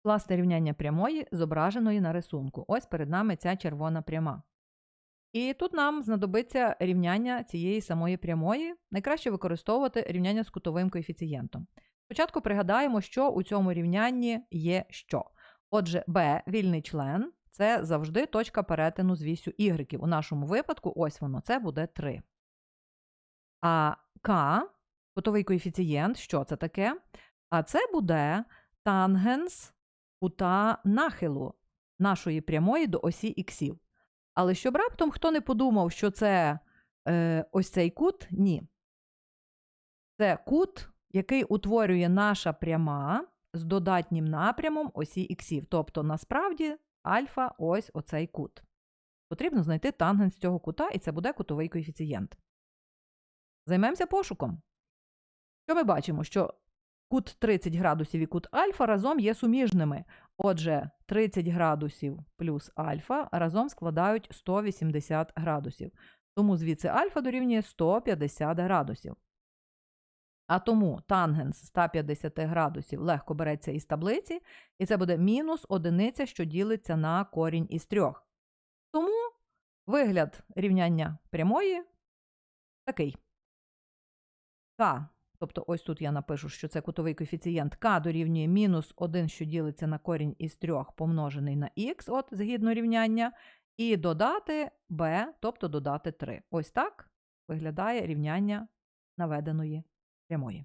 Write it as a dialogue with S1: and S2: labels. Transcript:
S1: Скласти рівняння прямої, зображеної на рисунку. Ось перед нами ця червона пряма. І тут нам знадобиться рівняння цієї самої прямої. Найкраще використовувати рівняння з кутовим коефіцієнтом. Спочатку пригадаємо, що у цьому рівнянні є що. Отже, b вільний член це завжди точка перетину з вісю y. У нашому випадку, ось воно, це буде 3. А k, кутовий коефіцієнт, що це таке? А це буде тангенс кута нахилу нашої прямої до осі іксів. Але щоб раптом хто не подумав, що це е, ось цей кут, ні. Це кут, який утворює наша пряма з додатнім напрямом осі іксів. Тобто, насправді, альфа ось оцей кут. Потрібно знайти тангенс цього кута, і це буде кутовий коефіцієнт. Займемося пошуком. Що ми бачимо? Що кут 30 градусів і кут альфа разом є суміжними. Отже, 30 градусів плюс альфа разом складають 180 градусів. Тому звідси альфа дорівнює 150 градусів. А тому тангенс 150 градусів легко береться із таблиці, і це буде мінус одиниця, що ділиться на корінь із трьох. Тому вигляд рівняння прямої такий. К, тобто ось тут я напишу, що це кутовий коефіцієнт k дорівнює мінус 1, що ділиться на корінь із 3 помножений на х, от згідно рівняння, і додати b, тобто додати 3. Ось так виглядає рівняння наведеної прямої.